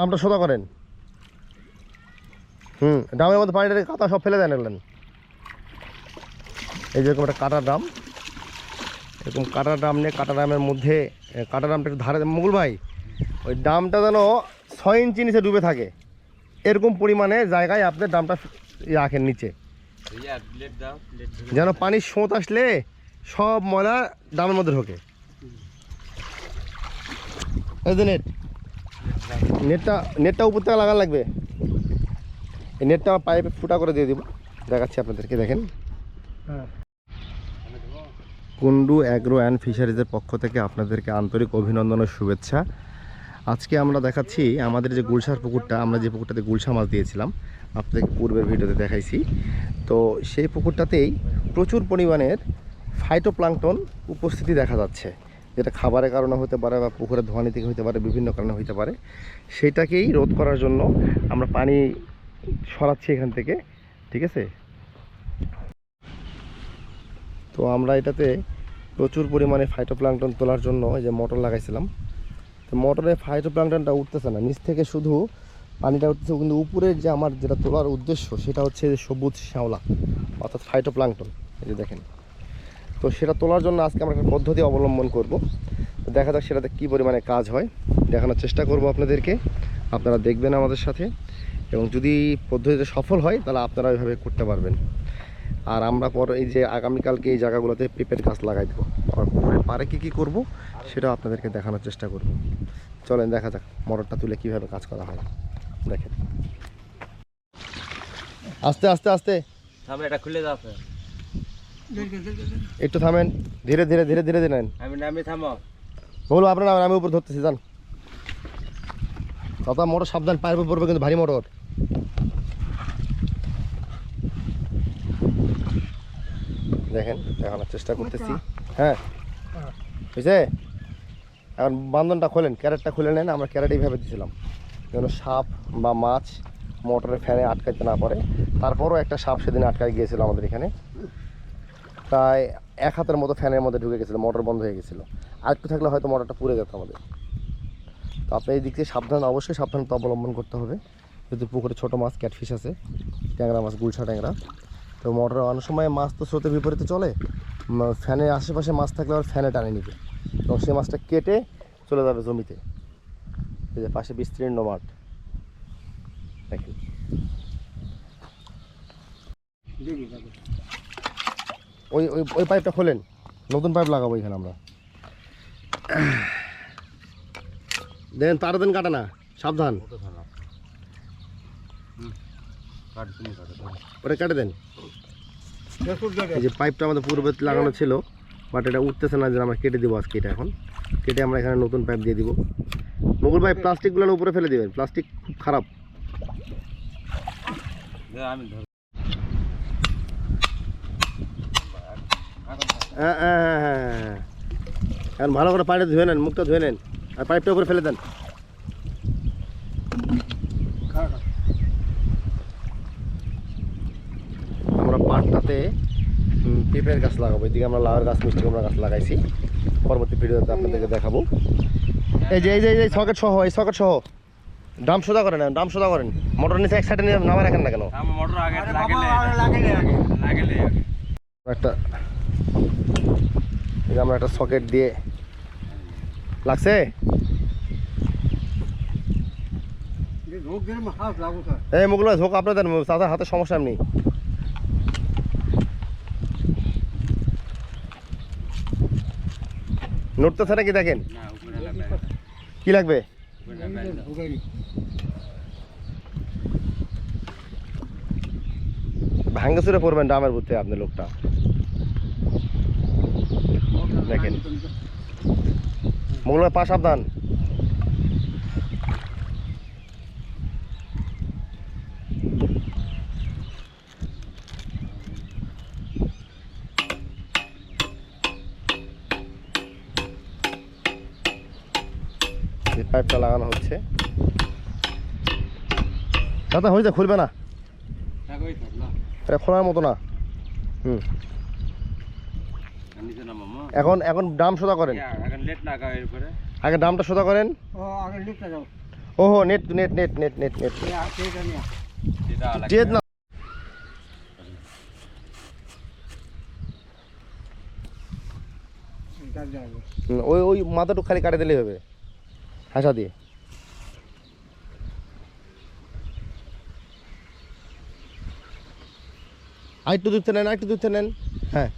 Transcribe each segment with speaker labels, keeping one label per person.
Speaker 1: ড্রামটা সোজা করেন। হুম ড্রামের মধ্যে পানিটা কাটা সব ফেলে দেন এগুলেন। এই যেরকম একটা কাটা ড্রাম এরকম কাটা ড্রাম নিয়ে কাটা ড্রামের মধ্যে কাটা ড্রামটা একটু ধারে মুগুল ভাই ওই ড্রামটা যেন ছয় ইঞ্চি নিচে ডুবে থাকে। এরকম পরিমাণে জায়গায় আপনি ড্রামটা রাখেন নিচে। যেন পানির স্রোত আসলে সব ময়লা ড্রামের মধ্যে ঢোকে। নেট নেটটা নেটটা উপর থেকে লাগান লাগবে। এই নেটটা আমার পাইপে ফুটা করে দিয়ে দিব। দেখাচ্ছি আপনাদেরকে দেখেন। কুন্ডু অ্যাগ্রো অ্যান্ড ফিশারিজের পক্ষ থেকে আপনাদেরকে আন্তরিক অভিনন্দন ও শুভেচ্ছা। আজকে আমরা দেখাচ্ছি আমাদের যে গুলশার পুকুরটা আমরা যে পুকুরটাতে গুলশা মাছ দিয়েছিলাম আপনাদেরকে পূর্বের ভিডিওতে দেখাইছি। তো সেই পুকুরটাতেই প্রচুর পরিমাণের ফাইটোপ্লাঙ্কটন উপস্থিতি দেখা যাচ্ছে। যেটা খাবারের কারণে হতে পারে বা পুকুরের ধোয়ানি থেকে হতে পারে, বিভিন্ন কারণে হতে পারে, সেটাকেই রোধ করার জন্য আমরা পানি সরাচ্ছি এখান থেকে, ঠিক আছে? তো আমরা এটাতে প্রচুর পরিমাণে ফাইটোপ্লাঙ্কটন তোলার জন্য এই যে মোটর লাগাইছিলাম। তো মোটরে ফাইটোপ্লাঙ্কটনটা উঠতেছে না, নিচ থেকে শুধু পানিটা উঠতেছে, কিন্তু উপরের যে আমার যেটা তোলার উদ্দেশ্য, সেটা হচ্ছে সবুজ শ্যাওলা, অর্থাৎ ফাইটোপ্লাঙ্কটন এই যে দেখেন। তো সেটা তোলার জন্য আজকে আমরা একটা পদ্ধতি অবলম্বন করব। দেখা যাক সেটাতে কী পরিমাণে কাজ হয়। দেখানোর চেষ্টা করব আপনাদেরকে। আপনারা দেখবেন আমাদের সাথে। এবং যদি পদ্ধতিতে সফল হয়, তাহলে আপনারা ওইভাবে করতে পারবেন। আর আমরা পরে এই যে আগামীকালকে এই জায়গাগুলোতে পেঁপের গাছ লাগাই দেবো। পারে কী কী করব, সেটা আপনাদেরকে দেখানোর চেষ্টা করব। চলেন দেখা যাক মোটরটা তুলে কীভাবে কাজ করা হয়। দেখেন। আস্তে আস্তে আস্তে।
Speaker 2: খুলে
Speaker 1: একটু থামেন। ধীরে ধীরে ধীরে ধীরে নেন।
Speaker 2: আমি নামি থামো
Speaker 1: বলব আপনার নাম আমি উপর ধরতেছি যান। কথা মোটর সাবধান পায়ের উপর পড়বে কিন্তু ভারী মোটর। দেখেন দেখানোর চেষ্টা করতেছি। হ্যাঁ। বুঝছে এখন বান্ধনটা খোলেন ক্যারেটটা খুলে নেন আমরা ক্যারেট এইভাবে দিয়েছিলাম যেন সাপ বা মাছ মোটরের ফ্যানে আটকাইতে না পারে। তারপরও একটা সাপ সেদিন আটকাই গিয়েছিল আমাদের এখানে। প্রায় এক হাতের মতো ফ্যানের মধ্যে ঢুকে গেছিল, মোটর বন্ধ হয়ে গেছিল। আর একটু থাকলে হয়তো মোটরটা পুড়ে যেত আমাদের। তো আপনি এই দিক থেকে সাবধান, অবশ্যই সাবধানতা অবলম্বন করতে হবে। যদি পুকুরে ছোটো মাছ, ক্যাটফিশ আছে, ট্যাংরা মাছ, গুলশা ট্যাংরা। তো মোটর অনেক সময় মাছ তো স্রোতের বিপরীতে চলে। ফ্যানের আশেপাশে মাছ থাকলে আবার ফ্যানে টানে নিবে এবং সেই মাছটা কেটে চলে যাবে জমিতে। এই যে পাশে বিস্তীর্ণ মাঠ। দেখেন। ওই ওই ওই পাইপটা খোলেন। নতুন পাইপ লাগাবো এখানে আমরা। দেন, তার দেন কাটা না, সাবধান। ওটা কেটে দেন। এই যে পাইপটা আমাদের পূর্বে লাগানো ছিল, বাট এটা উঠতেছে না যে আমরা কেটে দেবো আজকে এটা এখন। কেটে আমরা এখানে নতুন পাইপ দিয়ে দিব। মুকুল ভাই প্লাস্টিকগুলো উপরে ফেলে দেবেন, প্লাস্টিক খুব খারাপ।
Speaker 2: আমি
Speaker 1: হ্যাঁ হ্যাঁ হ্যাঁ হ্যাঁ হ্যাঁ এখন ভালো করে পানিটা ধুয়ে নেন মুখটা ধুয়ে নেন। আর পাইপটা উপরে ফেলে দেন। আমরা পাটটাতে পেঁপের গাছ লাগাবো। এদিকে আমরা লাউয়ের গাছ মিষ্টি কুমড়া গাছ লাগাইছি। পরবর্তী ভিডিওতে আপনাদেরকে দেখাবো। এই যে এই যে এই যে সকেট সহ এই সকেট সহ। ডাম সোজা করেন ডাম সোজা করেন। মোটর নিচে এক সাইডে নিয়ে নামা রাখেন না কেন?
Speaker 2: মোটর আগে লাগেলে লাগেলে আগে। লাগেলে আগে।
Speaker 1: একটা আমরা একটা সকেট দিয়ে লাগছে? ঝোঁক আপনাদের হাতে সমস্যা নেই নড়তেছে নাকি দেখেন? কি লাগবে? ভাঙ্গে চুরে পড়বেন, ডামের বুঝতে আপনি লোকটা। দেখেন। মোগল পা সাবধান। যে পাইপটা লাগানো হচ্ছে। দাদা হয়েছে খুলবে না। এটা খোলার মতো না। হুম। এখন এখন ডাম সোজা করেন? আগে ডামটা সোজা করেন? ও হো net net net net net net না। ওই ওই মাথাটুক খালি কাটে দিলেই হবে। হাসা দিয়ে। আরেকটু দুধ নেন আর একটু দুধ নেন। হ্যাঁ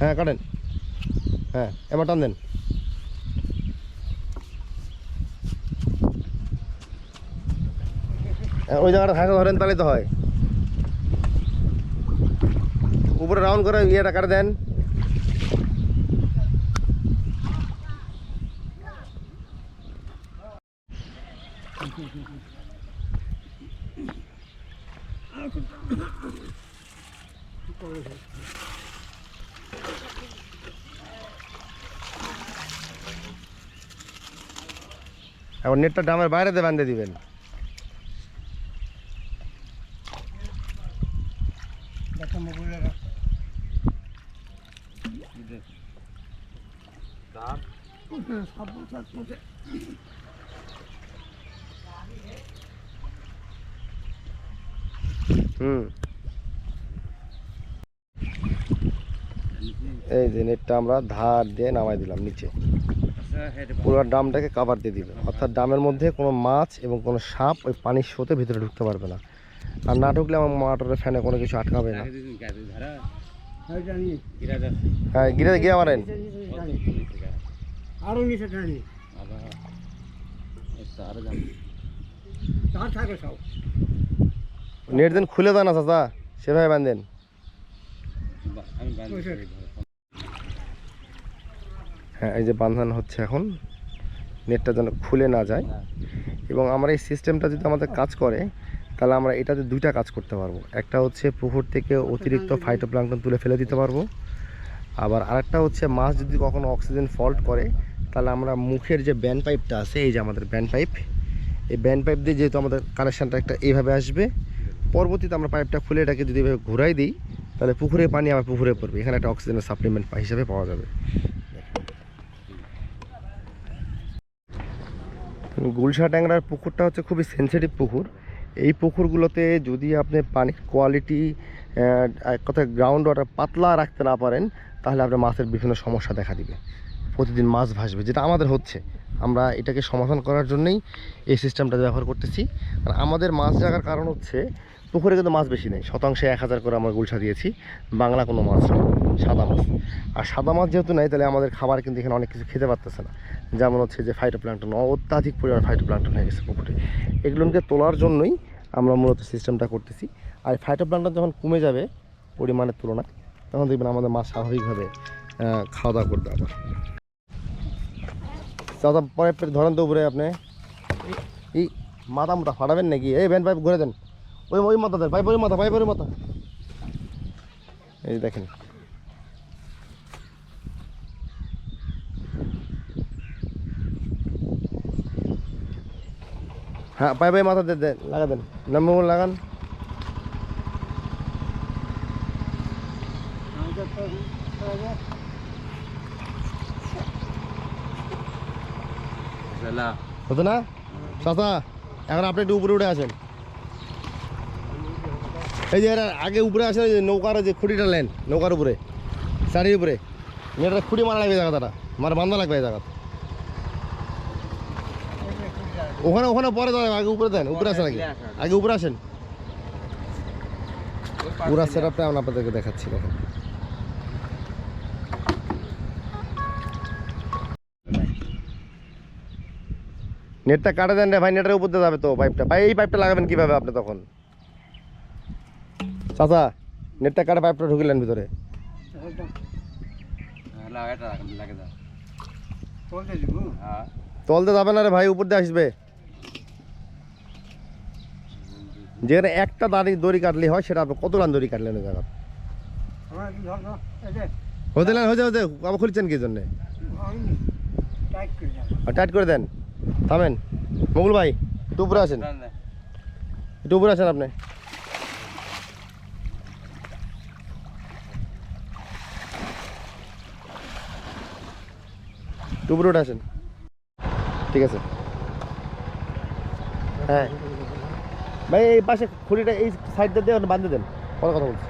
Speaker 1: হ্যাঁ কাটেন। হ্যাঁ এবার টান দেন। হ্যাঁ, ওই জায়গাটা হাসা ধরেন তাহলে তো হয়। উপরে রাউন্ড করে ইয়েটা কাটে দেন। এখন নেটটা ডামের বাইরে দিয়ে বাঁধে দিবেন। হুম। এই যে নেটটা আমরা ধার দিয়ে নামাই দিলাম নিচে। পুরো ডামটাকে কাভার দিয়ে দিবে অর্থাৎ ডামের মধ্যে কোনো মাছ এবং কোনো সাপ ওই পানির স্রোতে ভিতরে ঢুকতে পারবে না। আর না ঢুকলে আমার মোটরের ফ্যানে কোনো কিছু আটকাবে না। হ্যাঁ গিরে গিয়ে মারেন।
Speaker 3: আরও নিচে টানি
Speaker 1: নেট দেন খুলে দেন না চাচা। সেভাবে বাঁধেন। হ্যাঁ এই যে বান্ধান হচ্ছে এখন। নেটটা যেন খুলে না যায়। এবং আমরা এই সিস্টেমটা যদি আমাদের কাজ করে, তাহলে আমরা এটাতে দুইটা কাজ করতে পারব। একটা হচ্ছে পুকুর থেকে অতিরিক্ত ফাইটোপ্লাঙ্কটন তুলে ফেলে দিতে পারব। আবার আরেকটা হচ্ছে মাছ যদি কখনো অক্সিজেন ফল্ট করে, তাহলে আমরা মুখের যে ব্যান্ড পাইপটা আছে, এই যে আমাদের ব্যান্ড পাইপ এই ব্যান্ড পাইপ দিয়ে যেহেতু আমাদের কানেকশানটা একটা এইভাবে আসবে, পরবর্তীতে আমরা পাইপটা খুলে এটাকে যদি এভাবে ঘুরাই দিই, তাহলে পুকুরে পানি আমার পুকুরে পড়বে। এখানে একটা অক্সিজেনের সাপ্লিমেন্ট হিসাবে পাওয়া যাবে। গুলশা ট্যাংরার পুকুরটা হচ্ছে খুবই সেন্সিটিভ পুকুর। এই পুকুরগুলোতে যদি আপনি পানির কোয়ালিটি এক কথায় গ্রাউন্ড ওয়াটার পাতলা রাখতে না পারেন তাহলে আপনার মাছের বিভিন্ন সমস্যা দেখা দিবে। প্রতিদিন মাছ ভাসবে যেটা আমাদের হচ্ছে। আমরা এটাকে সমাধান করার জন্যই এই সিস্টেমটা ব্যবহার করতেছি। আর আমাদের মাছ জাগার কারণ হচ্ছে পুকুরে কিন্তু মাছ বেশি নেই। শতাংশে এক হাজার করে আমরা গুলশা দিয়েছি। বাংলা কোনো মাছ নেই, সাদা মাছ। আর সাদা মাছ যেহেতু নেই, তাহলে আমাদের খাবার কিন্তু এখানে অনেক কিছু খেতে পারতেছে না। যেমন হচ্ছে যে ফাইটোপ্লাঙ্কটন অত্যাধিক পরিমাণে ফাইটোপ্লাঙ্কটন হয়ে গেছে পুকুরে। এগুলোকে তোলার জন্যই আমরা মূলত সিস্টেমটা করতেছি। আর ফাইটোপ্লাঙ্কটন যখন কমে যাবে পরিমাণের তুলনায়, তখন দেখবেন আমাদের মাছ স্বাভাবিকভাবে খাওয়া দাওয়া করতে আবার দাদা পরে ধরেন তো উপরে আপনি। এই মাথা মোটা ফাটাবেন নাকি? এই ভ্যান পাইপ ঘুরে দেন। ওই ওই মাথা দেন পাইপ ওই মাথা পাইপ ওই মাথা। এই দেখেন। হ্যাঁ পাইপ ওই মাথা দেন লাগা দেন। নম্বর লাগান। হতো না? চাচা এখন আপনি একটু উপরে উঠে আসেন। এই যে আগে উপরে আসেন নৌকার যে খুঁটিটা নেন নৌকার উপরে শাড়ির উপরে। এটা খুঁটি মারা লাগবে জায়গাটা। মার বান্ধা লাগবে এই জায়গা ওখানে ওখানে পরে দাঁড়ান আগে উপরে দেন উপরে আসেন আগে। আগে উপরে আসেন। পুরা সেট আপটা আমি আপনাদেরকে দেখাচ্ছি দেখেন। নেটটা কাটে দেন রে ভাই নেটের উপর দিয়ে যাবে তো পাইপটা ভাই এই পাইপটা লাগাবেন কীভাবে আপনি তখন? চাচা নেটটা কাটে পাইপটা ঢুকিলেন ভিতরে।
Speaker 2: হ্যাঁ।
Speaker 1: তলতে যাবে না রে ভাই উপর দিয়ে আসবে। যেখানে একটা দাড়ি দড়ি কাটলে হয় সেটা আপনি কত রান দড়ি কাটলেন ওই জায়গা হতে না হতে হতে আবার খুলছেন কি জন্যে?
Speaker 3: টাইট করে
Speaker 1: আর টাইট করে দেন? থামেন। মঙ্গল ভাই একটু উপরে আসেন। একটু উপরে আসেন আপনি। উপরে উঠে আসেন। ঠিক আছে। হ্যাঁ। ভাই এই পাশে খুঁড়িটা এই সাইডটা দিয়ে বাঁধতে দেন। পরে কথা বলছি।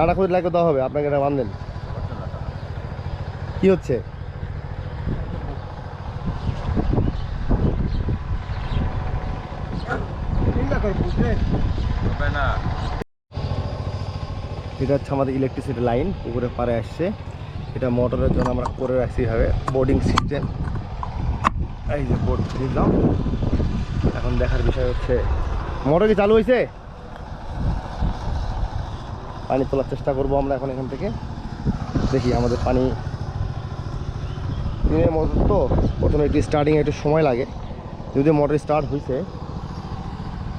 Speaker 1: আড়া খুঁড়ি লাগবে দেওয়া হবে আপনাকে এটা বাঁধেন। কি হচ্ছে? এটা হচ্ছে আমাদের ইলেকট্রিসিটি লাইন পুকুরের পাড়ে আসছে। এটা মোটরের জন্য আমরা করে রাখছি হবে বোর্ডিং সিস্টেম এই যে বোর্ড দিলাম এখন দেখার বিষয় হচ্ছে, মোটর কি চালু হয়েছে পানি তোলার চেষ্টা করব আমরা এখন এখান থেকে। দেখি আমাদের পানি দিনের মোটর তো, প্রথমে একটু স্টার্টিংয়ে একটু সময় লাগে। যদি মোটর স্টার্ট হয়েছে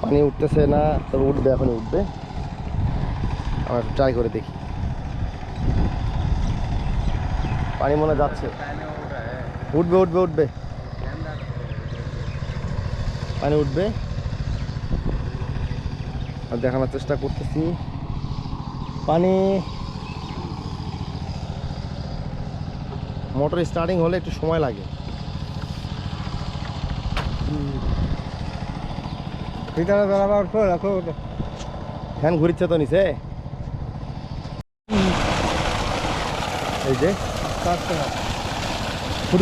Speaker 1: পানি উঠতেছে না, তবে উঠবে, এখনই উঠবে। আমরা ট্রাই করে দেখি। পানি মনে যাচ্ছে। উঠবে উঠবে উঠবে। পানি উঠবে। আর দেখানোর চেষ্টা করতেছি। পানি। মোটর স্টার্টিং হলে একটু সময় লাগে। ফ্যান ঘুরিচ্ছে তো নিচে। এই যে।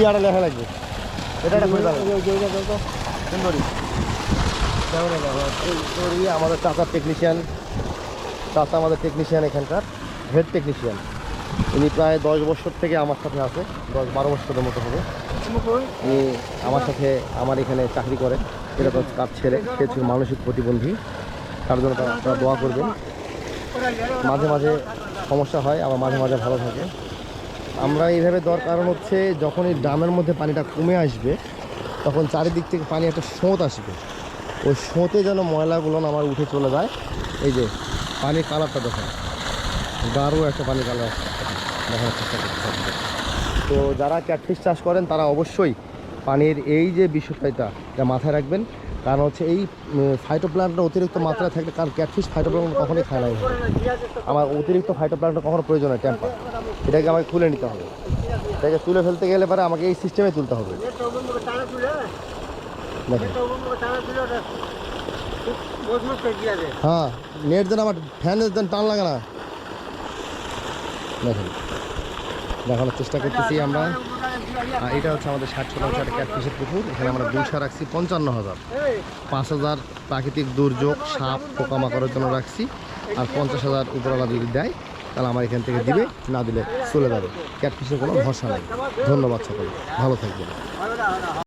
Speaker 1: আটা লেখা লাগবে। এটা একটা সুন্দরী। সুন্দরী আমাদের চাচার টেকনিশিয়ান চাচা আমাদের টেকনিশিয়ান এখানকার। হেড টেকনিশিয়ান উনি প্রায় দশ বছর থেকে আমার সাথে আছে। দশ বারো বছরের মতো হবে। উনি আমার সাথে আমার এখানে চাকরি করে এরকম কাজ ছেড়ে সে ছিল মানসিক প্রতিবন্ধী। তার জন্য তারা তারা দোয়া করবেন। মাঝে মাঝে সমস্যা হয় আবার মাঝে মাঝে ভালো থাকে। আমরা এইভাবে দেওয়ার কারণ হচ্ছে যখন এই ড্রামের মধ্যে পানিটা কমে আসবে, তখন চারিদিক থেকে পানি একটা স্রোত আসবে। ওই স্রোতে যেন ময়লাগুলো আমার উঠে চলে যায়। এই যে পানির কালারটা দেখেন গাঢ় একটা পানির কালার দেখানোর চেষ্টা তো যারা ক্যাটফিশ চাষ করেন, তারা অবশ্যই পানির এই যে বিষয়টা এটা মাথায় রাখবেন। কারণ হচ্ছে এই ফাইটোপ্লান্টটা অতিরিক্ত মাত্রায় থাকলে কারণ ক্যাটফিশ ফাইটোপ্লান্ট কখনোই খায় না। আমার অতিরিক্ত ফাইটোপ্লান্টটা কখনো প্রয়োজন হয় টেম্পার এটাকে আমাকে খুলে নিতে হবে। এটাকে তুলে ফেলতে গেলে পরে আমাকে এই সিস্টেমে তুলতে হবে। হ্যাঁ নেট যেন আমার ফ্যানের যেন টান লাগে না। দেখেন। দেখানোর চেষ্টা করতেছি আমরা। এটা হচ্ছে আমাদের ষাট শতাংশ একটা ক্যাটফিসের পুকুর। এখানে আমরা দুশা রাখছি, পঞ্চান্ন হাজার। পাঁচ হাজার প্রাকৃতিক দুর্যোগ, সাপ, পোকামাকড়ের জন্য রাখছি। আর পঞ্চাশ হাজার উপরওয়ালা যদি দেয়, তাহলে আমার এখান থেকে দিবে, না দিলে চলে যাবে। ক্যাটফিশের কোনো ভরসা নেই। ধন্যবাদ সকলে ভালো থাকবেন।